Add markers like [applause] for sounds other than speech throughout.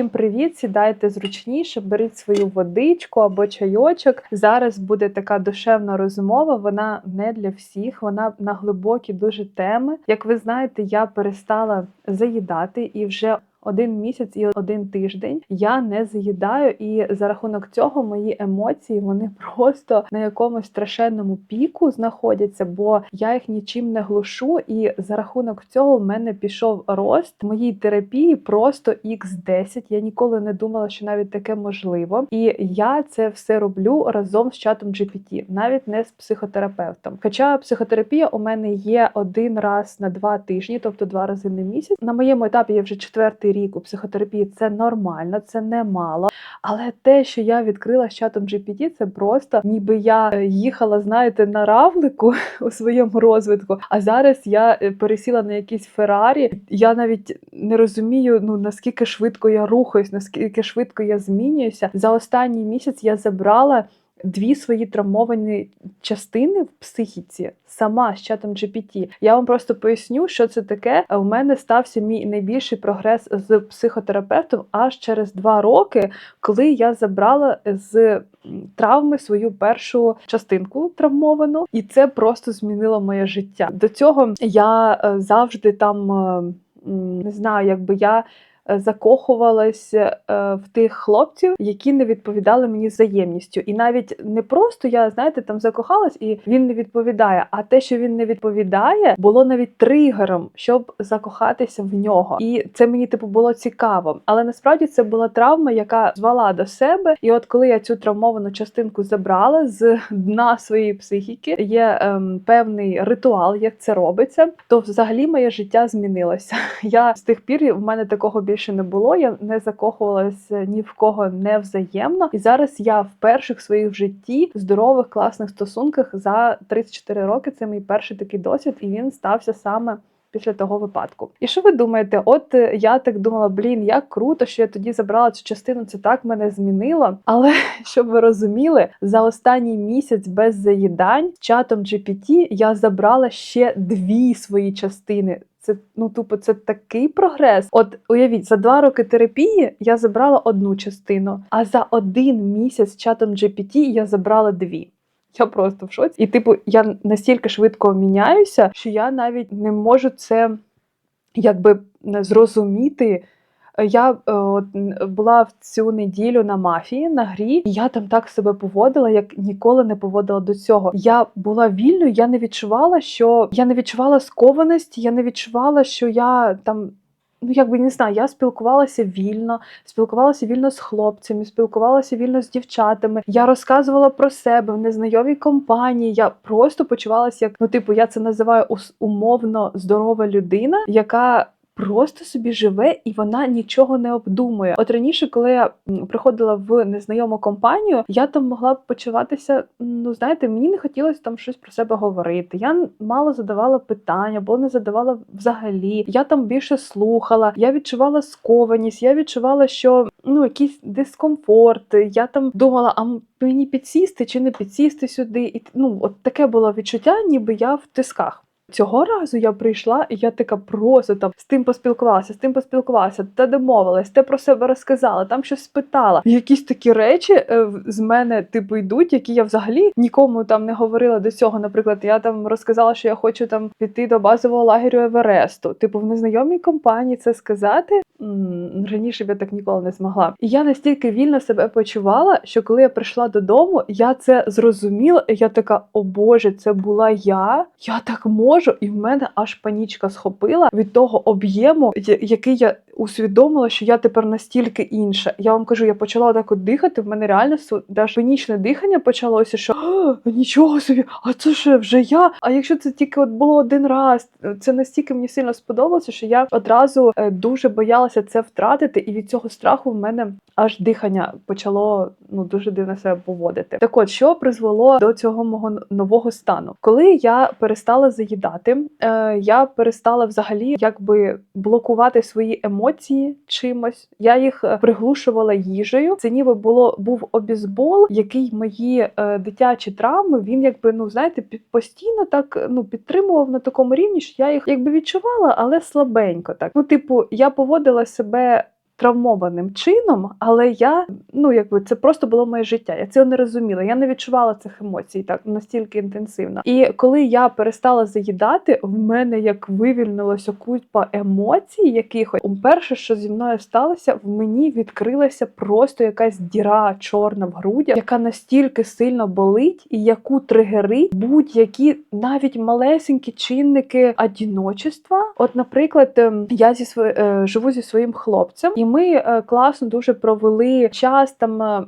Всім привіт! Сідайте зручніше, беріть свою водичку або чайочок. Зараз буде така душевна розмова. Вона не для всіх, вона на глибокі дуже теми. Як ви знаєте, я перестала заїдати і вже. Один місяць і один тиждень я не заїдаю, і за рахунок цього мої емоції вони [laughs] просто на якомусь страшенному піку знаходяться, бо я їх нічим не глушу. І за рахунок цього в мене пішов рост моїй терапії просто x 10 Я ніколи не думала, що навіть таке можливо. І я це все роблю разом з чатом GPT, навіть не з психотерапевтом. Хоча психотерапія у мене є один раз на два тижні, тобто два рази на місяць. На моєму етапі я вже четвертий рік у психотерапії. Це нормально, це немало. Але те, що я відкрила з чатом GPT, це просто ніби я е, їхала, знаєте, на равлику [laughs] у своєму розвитку. А зараз я е, пересіла на якийсь Феррарі. Я навіть не розумію, ну наскільки швидко я рухаюсь, наскільки швидко я змінююся. За останній місяць я забрала. Дві свої травмовані частини в психіці сама з чатом GPT. Я вам просто поясню, що це таке. У мене стався мій найбільший прогрес з психотерапевтом аж через два роки, коли я забрала з травми свою першу частинку травмовану, і це просто змінило моє життя. До цього я е, завжди там е, не знаю, якби я закохувалась е, в тих хлопців, які не відповідали мені взаємністю. І навіть не просто я, знаєте, там закохалась і він не відповідає. А те, що він не відповідає, було навіть тригером, щоб закохатися в нього. І це мені типу було цікаво. Але насправді це була травма, яка звала до себе. І от коли я цю травмовану частинку забрала з дна своєї психіки, є ем, певний ритуал, як це робиться, то взагалі моє життя змінилося. [laughs] Я з тих пір в мене такого більше не було. Я не закохувалася ні в кого не взаємно. І зараз я в перших своїх в житті здорових класних стосунках за 34 роки. Це мій перший такий досвід, і він стався саме. Після того випадку. І що ви думаєте? От е, я так думала, блін, як круто, що я тоді забрала цю частину, це так мене змінило. Але [laughs] щоб ви розуміли, за останній місяць без заїдань чатом GPT я забрала ще дві свої частини. Це ну тупо це такий прогрес. От уявіть, за два роки терапії я забрала одну частину, а за один місяць чатом GPT я забрала дві. Я просто в шоці. І, типу, я настільки швидко міняюся, що я навіть не можу це якби зрозуміти. Я е, от, була в цю неділю на мафії на грі, і я там так себе поводила, як ніколи не поводила до цього. Я була вільною, я не відчувала, що я не відчувала скованості, я не відчувала, що я там ну якби не знаю, я спілкувалася вільно, спілкувалася вільно з хлопцями, спілкувалася вільно з дівчатами. Я розказувала про себе в незнайомій компанії. Я просто почувалася як ну, типу, я це називаю умовно здорова людина, яка просто собі живе і вона нічого не обдумує. От раніше, коли я приходила в незнайому компанію, я там могла почуватися. Ну знаєте, мені не хотілося там щось про себе говорити. Я мало задавала питання, або не задавала взагалі. Я там більше слухала, я відчувала скованість, я відчувала, що ну якийсь дискомфорт. Я там думала, а мені підсісти чи не підсісти сюди, і ну от таке було відчуття, ніби я в тисках. Цього разу я прийшла, і я така просто там з тим поспілкувалася, з тим поспілкувалася, та домовилась, те про себе розказала, там щось спитала. Якісь такі речі е, з мене типу йдуть, які я взагалі нікому там не говорила до цього. Наприклад, я там розказала, що я хочу там піти до базового лагерю Евересту. Типу, в незнайомій компанії це сказати раніше б я так ніколи не змогла. І я настільки вільно себе почувала, що коли я прийшла додому, я це зрозуміла, і я така, о Боже, це була я. Я так можу можу, і в мене аж панічка схопила від того об'єму, який я усвідомила, що я тепер настільки інша. Я вам кажу, я почала так от дихати. В мене реально даже панічне дихання почалося, що нічого собі, а це ж вже я. А якщо це тільки от було один раз, це настільки мені сильно сподобалося, що я одразу е, дуже боялася це втратити, і від цього страху в мене аж дихання почало ну дуже дивно себе поводити. Так от що призвело до цього мого нового стану, коли я перестала заїдати, е, я перестала взагалі якби блокувати свої емоції чимось. Я їх е, приглушувала їжею. Це ніби було був обізбол, який мої е, дитячі травми він якби ну знаєте, постійно так ну підтримував на такому рівні, що я їх якби відчувала, але слабенько так. Ну, типу, я поводила себе травмованим чином, але я ну якби це просто було моє життя. Я цього не розуміла. Я не відчувала цих емоцій так настільки інтенсивно. І коли я перестала заїдати, в мене як вивільнилося купа емоцій, якихось перше, що зі мною сталося, в мені відкрилася просто якась діра чорна в грудях, яка настільки сильно болить, і яку тригерить будь-які навіть малесенькі чинники одіночества. От, наприклад, ем, я зі своє, е, живу зі своїм хлопцем, і ми е, класно дуже провели час там е,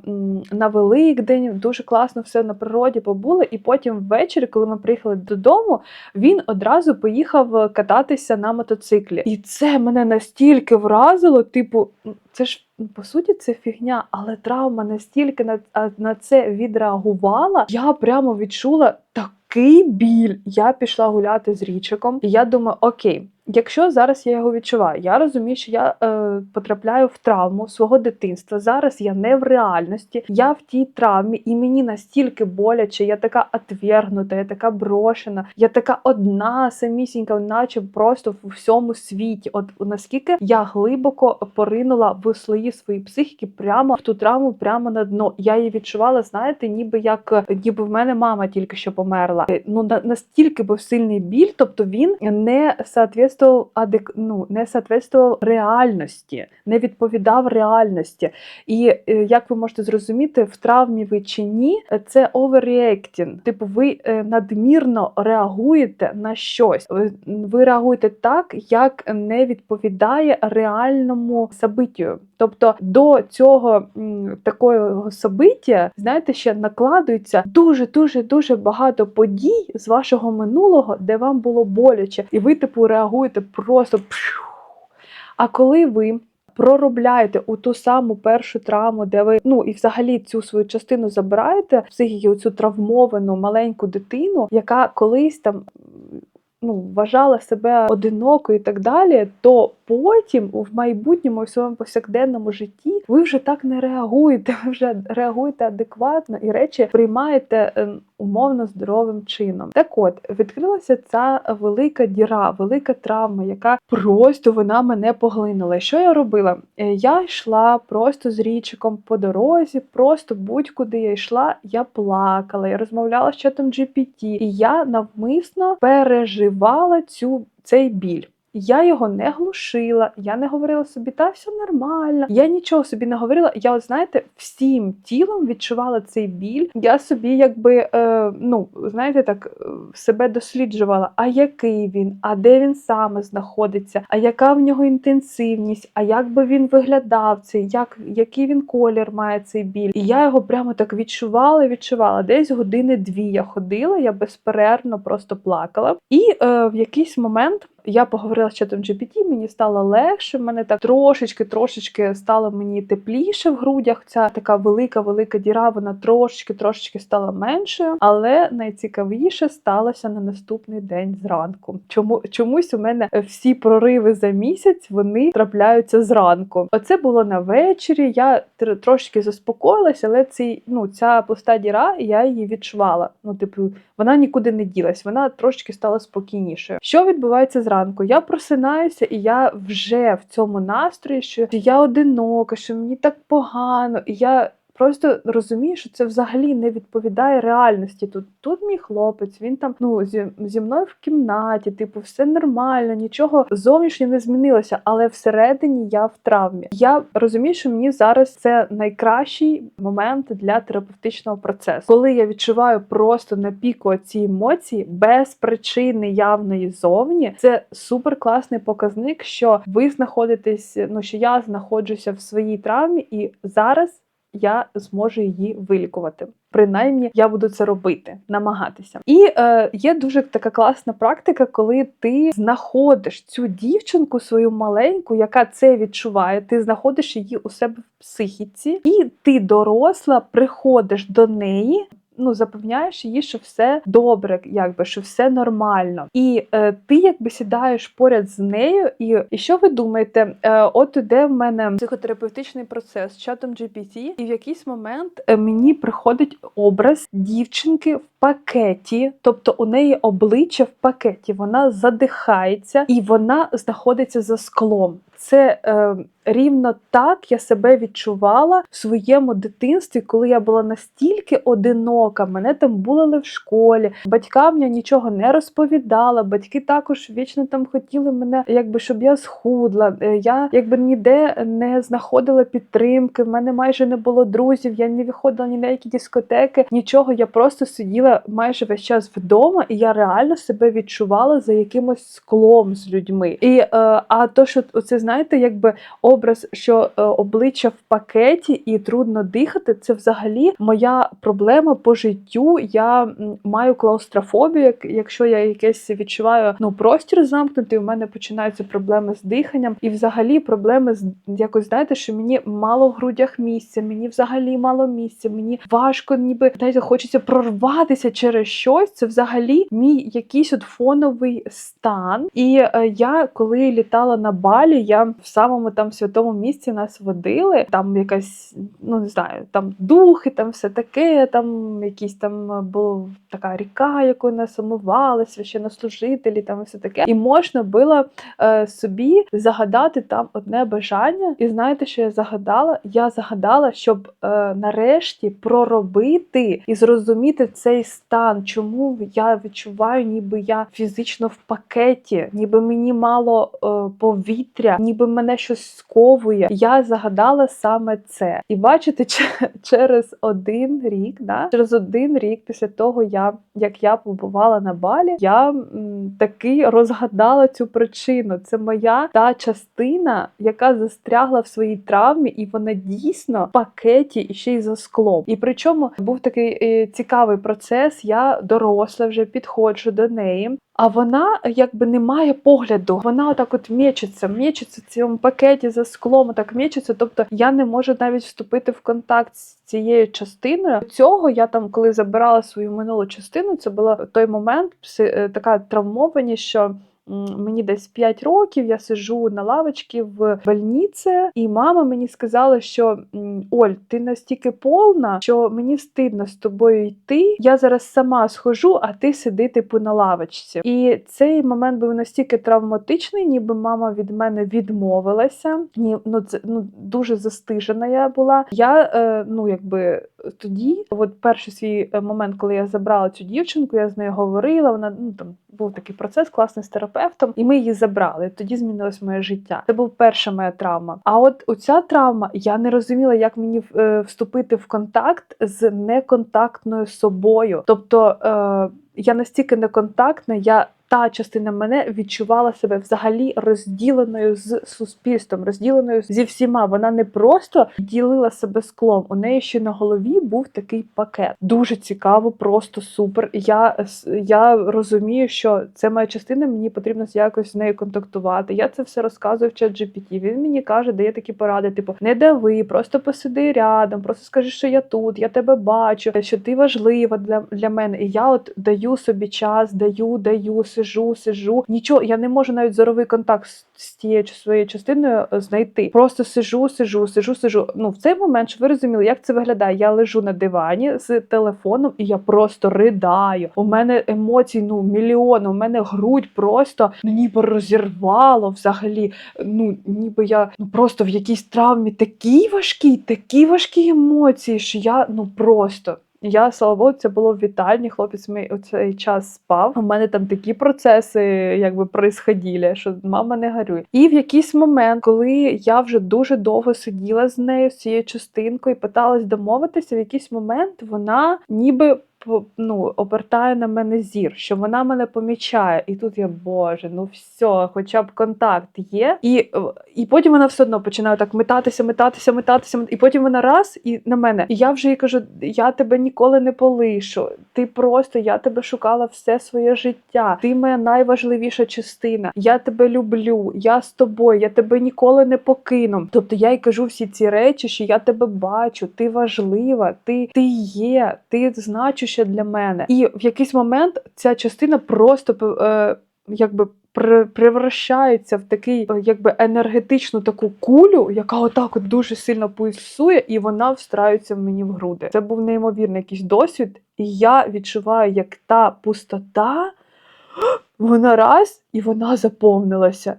на Великдень, дуже класно все на природі побули. І потім ввечері, коли ми приїхали додому, він одразу поїхав е, кататися на мотоциклі. І це мене настільки вразило, типу, це ж. ну, По суті, це фігня, але травма настільки на, на це відреагувала, я прямо відчула такий біль. Я пішла гуляти з річиком, і я думаю, окей, якщо зараз я його відчуваю, я розумію, що я е, потрапляю в травму свого дитинства. Зараз я не в реальності, я в тій травмі, і мені настільки боляче, я така отвергнута, я така брошена, я така одна самісінька, наче просто в всьому світі. От наскільки я глибоко поринула в слої своєї психіки, прямо в ту травму, прямо на дно. Я її відчувала, знаєте, ніби як ніби в мене мама тільки що померла. Е, Ну на- настільки був сильний біль, тобто він не соответствував адек... ну, не соответствував реальності, не відповідав реальності. І е, як ви можете зрозуміти, в травмі ви чи ні, це overreacting. Типу, ви е, надмірно реагуєте на щось. Ви, реагуєте так, як не відповідає реальному собиттю. Тобто до цього такого собиття, знаєте, ще накладується дуже дуже багато подій з вашого минулого, де вам було боляче, і ви типу реагуєте просто. А коли ви проробляєте у ту саму першу травму, де ви ну і взагалі цю свою частину забираєте психіки, цю травмовану маленьку дитину, яка колись там. Ну, вважала себе одинокою і так далі, то потім в майбутньому в своєму повсякденному житті ви вже так не реагуєте. Ви вже реагуєте адекватно і речі приймаєте е, умовно здоровим чином. Так от відкрилася ця велика діра, велика травма, яка просто вона мене поглинула. Що я робила? Е, Я йшла просто з річиком по дорозі, просто будь-куди я йшла, я плакала, я розмовляла з чатом GPT, і я навмисно переживала цю цей біль. Я його не глушила, я не говорила собі, та все нормально. Я нічого собі не говорила. Я, от знаєте, всім тілом відчувала цей біль. Я собі, якби, е, ну, знаєте, так е, себе досліджувала, а який він, а де він саме знаходиться, а яка в нього інтенсивність, а як би він виглядав цей, як, який він колір має цей біль. І я його прямо так відчувала, відчувала. Десь години дві я ходила, я безперервно просто плакала. І е, в якийсь момент. Я поговорила з чатом GPT, мені стало легше. в мене так трошечки, трошечки стало мені тепліше в грудях. Ця така велика, велика діра, вона трошечки, трошечки стала меншою. Але найцікавіше сталося на наступний день зранку. Чому чомусь у мене всі прориви за місяць вони трапляються зранку. Оце було на вечері. Я тр- трошки заспокоїлася, але цей, ну, ця пуста діра, я її відчувала. Ну, типу, вона нікуди не ділась, вона трошки стала спокійнішою. Що відбувається зранку? Я просинаюся, і я вже в цьому настрої, що я одинока, що мені так погано, і я. Просто розумію, що це взагалі не відповідає реальності. Тут тут мій хлопець, він там ну зі, зі мною в кімнаті, типу, все нормально, нічого зовнішнє не змінилося, але всередині я в травмі. Я розумію, що мені зараз це найкращий момент для терапевтичного процесу, коли я відчуваю просто на піку ці емоції без причини явної зовні. Це супер класний показник, що ви знаходитесь, ну що я знаходжуся в своїй травмі, і зараз я зможу її вилікувати. Принаймні, я буду це робити, намагатися. І е, є дуже така класна практика, коли ти знаходиш цю дівчинку, свою маленьку, яка це відчуває. Ти знаходиш її у себе в психіці, і ти доросла, приходиш до неї. Ну, запевняєш її, що все добре, якби що все нормально, і е, ти якби сідаєш поряд з нею, і, і що ви думаєте? Е, от іде в мене психотерапевтичний процес з чатом GPT, і в якийсь момент е, мені приходить образ дівчинки в пакеті, тобто у неї обличчя в пакеті, вона задихається і вона знаходиться за склом. Це е, рівно так я себе відчувала в своєму дитинстві, коли я була настільки одинока. Мене там булили в школі, батькам я нічого не розповідала. Батьки також вічно там хотіли мене, якби щоб я схудла. Е, Я якби ніде не знаходила підтримки. В мене майже не було друзів. Я не виходила ні на які дискотеки, нічого. Я просто сиділа майже весь час вдома, і я реально себе відчувала за якимось склом з людьми. І е, а то, що це знаєте, якби образ, що е, обличчя в пакеті і трудно дихати, це взагалі моя проблема по життю. Я маю клаустрофобію. Якщо я якесь відчуваю ну простір замкнутий, у мене починаються проблеми з диханням, і взагалі проблеми з якось знаєте, що мені мало в грудях місця, мені взагалі мало місця, мені важко, ніби знаєте, хочеться прорватися через щось. Це взагалі мій якийсь от фоновий стан. І е, я коли літала на балі, я в самому там святому місці нас водили. Там якась, ну не знаю, там духи, там все таке. Там якісь там е, була така ріка, якою нас омивали, священнослужителі, там і все таке. І можна було е, собі загадати там одне бажання. І знаєте, що я загадала? Я загадала, щоб е, нарешті проробити і зрозуміти цей стан, чому я відчуваю, ніби я фізично в пакеті, ніби мені мало е, повітря, ніби мене щось сковує. Я загадала саме це. І бачите, че- через один рік, да, через один рік після того, я, як я побувала на балі, я м, таки розгадала цю причину. Це моя та частина, яка застрягла в своїй травмі, і вона дійсно в пакеті і ще й за склом. І причому був такий е, цікавий процес. Я доросла вже підходжу до неї. А вона якби не має погляду. Вона отак от мечеться, мечеться в цьому пакеті за склом, так мечеться. Тобто я не можу навіть вступити в контакт з цією частиною. Цього я там, коли забирала свою минулу частину, це була той момент е, така травмованість, що. Мені десь 5 років, я сижу на лавочці в больниці, і мама мені сказала, що Оль, ти настільки повна, що мені стидно з тобою йти. Я зараз сама схожу, а ти сиди типу на лавочці. І цей момент був настільки травматичний, ніби мама від мене відмовилася. Ні, ну це ну дуже застижена я була. Я е, ну якби тоді, от перший свій е, момент, коли я забрала цю дівчинку, я з нею говорила. Вона ну там був такий процес класний з терапевтом, і ми її забрали. Тоді змінилось моє життя. Це був перша моя травма. А от оця травма, я не розуміла, як мені е, вступити в контакт з неконтактною собою. Тобто е, я настільки неконтактна, я. Та частина мене відчувала себе взагалі розділеною з суспільством, розділеною зі всіма. Вона не просто ділила себе склом. У неї ще на голові був такий пакет. Дуже цікаво, просто супер. Я, я розумію, що це моя частина, мені потрібно якось з нею контактувати. Я це все розказую в чат GPT. Він мені каже, дає такі поради: типу, не дави, просто посиди рядом, просто скажи, що я тут, я тебе бачу, що ти важлива для, для мене. І я от даю собі час, даю, даю, сижу, сижу. Нічого, я не можу навіть зоровий контакт з, тією своєю частиною е, знайти. Просто сижу, сижу, сижу, сижу. Ну в цей момент, щоб ви розуміли, як це виглядає. Я лежу на дивані з телефоном, і я просто ридаю. У мене емоцій ну мільйон. У мене грудь просто ну, ніби розірвало взагалі. Ну ніби я ну просто в якійсь травмі такі важкі, такі важкі емоції, що я ну просто. Я слава Богу, це було в вітальні. Хлопець мій у цей час спав. У мене там такі процеси, якби происходили, що мама не горюй. І в якийсь момент, коли я вже дуже довго сиділа з нею, з цією частинкою, і питалась домовитися, в якийсь момент вона ніби. Ну, обертає на мене зір, що вона мене помічає, і тут я боже, ну все, хоча б контакт є. І, е, і потім вона все одно починає так метатися, метатися, метатися, і потім вона раз і на мене. І я вже їй кажу: я тебе ніколи не полишу. Ти просто я тебе шукала все своє життя. Ти моя найважливіша частина. Я тебе люблю, я з тобою, я тебе ніколи не покину. Тобто я їй кажу всі ці речі, що я тебе бачу, ти важлива, ти, ти є, ти значуща для мене. І в якийсь момент ця частина просто е, якби превращається в такий, е, якби енергетичну таку кулю, яка отак от дуже сильно пульсує, і вона встраюється в мені в груди. Це був неймовірний якийсь досвід, і я відчуваю, як та пустота, вона раз і вона заповнилася.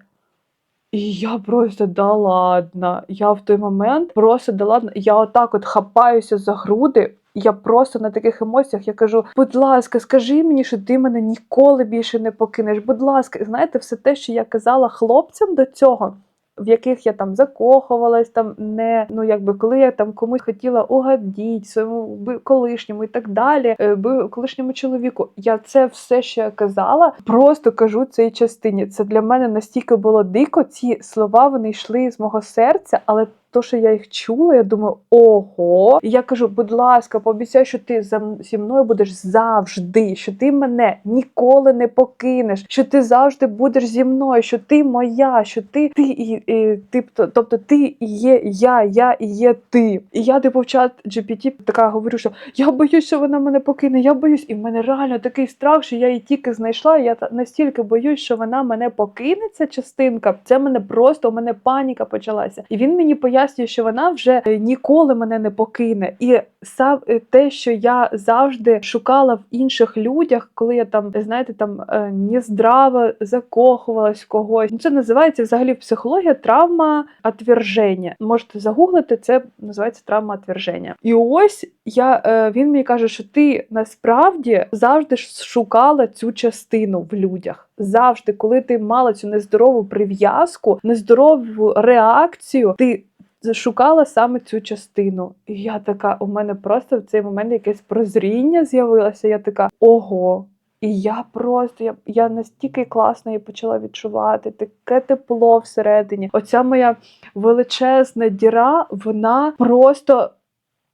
І я просто да ладно. Я в той момент просто да ладно. Я отак от хапаюся за груди. Я просто на таких емоціях я кажу: будь ласка, скажи мені, що ти мене ніколи більше не покинеш. Будь ласка, знаєте, все те, що я казала хлопцям до цього. В яких я там закохувалась, там не ну якби коли я там комусь хотіла угадіть своєму колишньому і так далі, е, би колишньому чоловіку. Я це все, що я казала, просто кажу цій частині. Це для мене настільки було дико. Ці слова вони йшли з мого серця, але то, що я їх чула, я думаю, ого. І я кажу, будь ласка, пообіцяй, що ти зі мною будеш завжди, що ти мене ніколи не покинеш, що ти завжди будеш зі мною, що ти моя, що ти ти і, і ти, тобто ти і є я, я і є ти. І я типу в чат GPT така говорю, що я боюсь, що вона мене покине, я боюсь, і в мене реально такий страх, що я її тільки знайшла. і Я настільки боюсь, що вона мене покине, ця частинка. Це мене просто у мене паніка почалася. І він мені пояснює, що вона вже е, ніколи мене не покине. І сам е, те, що я завжди шукала в інших людях, коли я там, знаєте, там е, нездраво закохувалась в когось. Ну, Це називається взагалі в психології травма отверження. Можете загуглити, це називається травма отверження. І ось я він мені каже, що ти насправді завжди шукала цю частину в людях. Завжди, коли ти мала цю нездорову прив'язку, нездорову реакцію, ти шукала саме цю частину. І я така, у мене просто в цей момент якесь прозріння з'явилося. Я така, ого. І я просто я, я настільки класно її почала відчувати, таке тепло всередині. Оця моя величезна діра, вона просто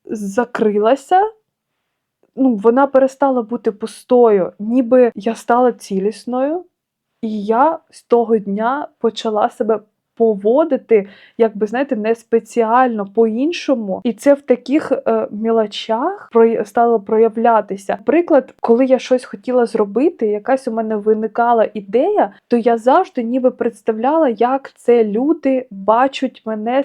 закрилася. Ну, вона перестала бути пустою, ніби я стала цілісною, і я з того дня почала себе поводити, якби знаєте, не спеціально по-іншому. І це в таких е, мілочах стало проявлятися. Приклад, коли я щось хотіла зробити, якась у мене виникала ідея, то я завжди ніби представляла, як це люди бачать мене.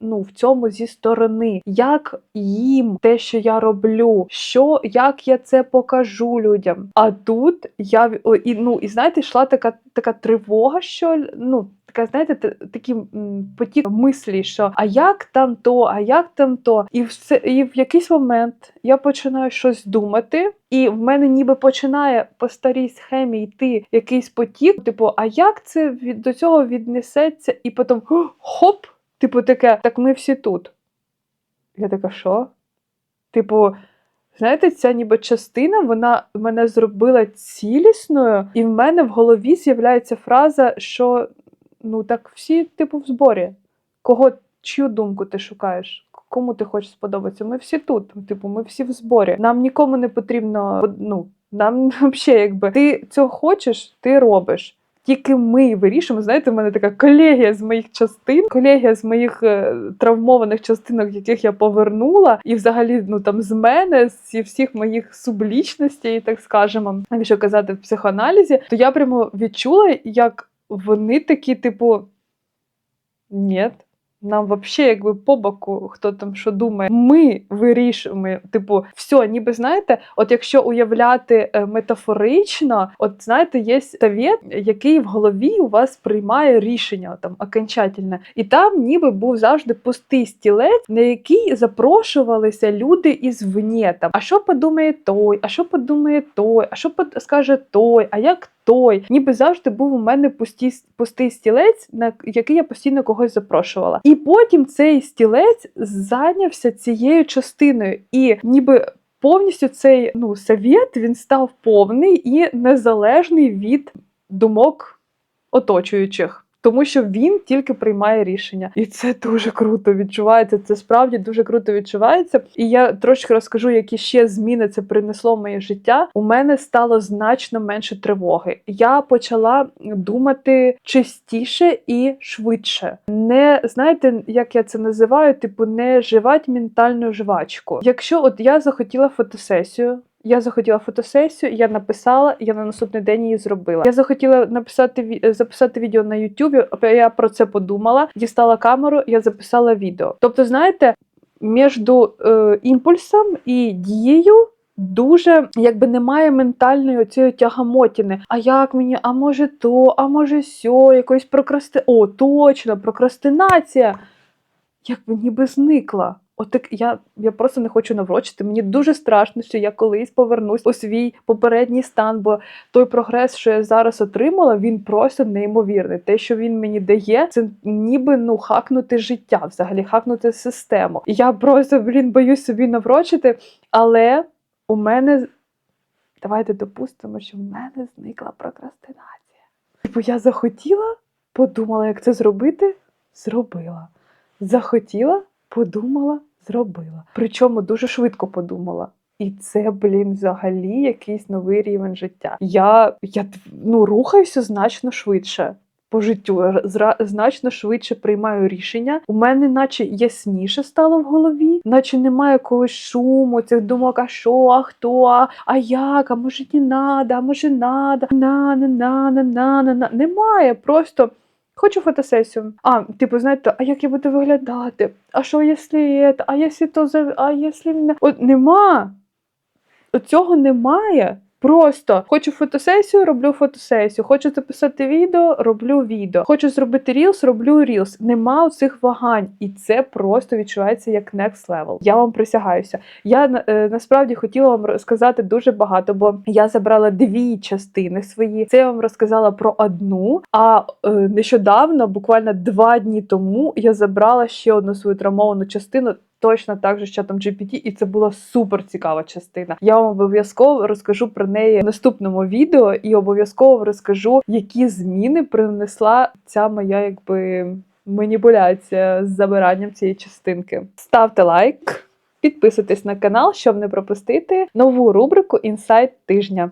Ну, в цьому зі сторони, як їм те, що я роблю, що як я це покажу людям. А тут я і ну і знаєте, йшла така така тривога, що ну така, знаєте, такий потік мислі, що а як там то, а як там то, і все, і в якийсь момент я починаю щось думати. І в мене ніби починає по старій схемі йти якийсь потік, типу, а як це від до цього віднесеться? І потім хоп, типу, таке, так ми всі тут. Я така, що? Типу, знаєте, ця ніби частина, вона мене зробила цілісною, і в мене в голові з'являється фраза, що ну так всі, типу, в зборі. Кого, чию думку ти шукаєш? Кому ти хочеш сподобатися? Ми всі тут. Типу, ми всі в зборі. Нам нікому не потрібно, ну, нам [laughs] взагалі, якби ти цього хочеш, ти робиш. Тільки ми вирішуємо. Знаєте, в мене така колегія з моїх частин, колегія з моїх е, травмованих частинок, яких я повернула, і взагалі ну там з мене, зі всіх моїх сублічностей, так скажемо, якщо казати в психоаналізі, то я прямо відчула, як вони такі, типу, ні. Нам взагалі, якби по боку, хто там що думає, ми вирішуємо. Типу, все, ніби знаєте, от якщо уявляти е, метафорично, от знаєте, є совет, який в голові у вас приймає рішення там окончательне. І там ніби був завжди пустий стілець, на який запрошувалися люди ізвні. Там, а що подумає той, а що подумає той, а що под- скаже той, а як той. Ніби завжди був у мене пусті, пустий стілець, на який я постійно когось запрошувала. І потім цей стілець зайнявся цією частиною, і ніби. Повністю цей ну совєт він став повний і незалежний від думок оточуючих. Тому що він тільки приймає рішення, і це дуже круто відчувається. Це справді дуже круто відчувається. І я трошки розкажу, які ще зміни це принесло в моє життя. У мене стало значно менше тривоги. Я почала думати чистіше і швидше. Не знаєте, як я це називаю? Типу, не живать ментальну жвачку. Якщо от я захотіла фотосесію. Я захотіла фотосесію, я написала, я на наступний день її зробила. Я захотіла написати записати відео на YouTube, Я про це подумала, дістала камеру, я записала відео. Тобто, знаєте, між е, імпульсом і дією. Дуже якби немає ментальної оцієї тягамотіни. А як мені, а може то, а може сьо, якоїсь прокрасти. О, точно, прокрастинація. Якби ніби зникла. От так я, я просто не хочу наврочити. Мені дуже страшно, що я колись повернусь у свій попередній стан, бо той прогрес, що я зараз отримала, він просто неймовірний. Те, що він мені дає, це ніби ну хакнути життя, взагалі хакнути систему. І я просто блін боюсь собі наврочити, але у мене давайте допустимо, що в мене зникла прокрастинація. Типу, я захотіла, подумала, як це зробити, зробила. Захотіла, подумала, зробила. Причому дуже швидко подумала. І це, блін, взагалі якийсь новий рівень життя. Я, я ну, рухаюся значно швидше по життю, значно швидше приймаю рішення. У мене, наче ясніше стало в голові, наче немає якогось шуму, цих думок, а що, а хто, а, а як, а може не надо, а може надо, на на на на на на на Немає, просто. Хочу фотосесію. А, типу, знаєте, а як я буду виглядати? А що, якщо це? А якщо то за. А якщо. От нема. Цього немає. Просто хочу фотосесію, роблю фотосесію. Хочу записати відео, роблю відео. Хочу зробити рілс, роблю рілс. Нема цих вагань, і це просто відчувається як next level. Я вам присягаюся. Я е, насправді хотіла вам розказати дуже багато, бо я забрала дві частини свої. Це я вам розказала про одну. А е, нещодавно, буквально два дні тому, я забрала ще одну свою травмовану частину. Точно так же з чатом GPT, і це була супер цікава частина. Я вам обов'язково розкажу про неї в наступному відео, і обов'язково розкажу, які зміни принесла ця моя якби маніпуляція з забиранням цієї частинки. Ставте лайк, підписуйтесь на канал, щоб не пропустити нову рубрику Інсайт тижня.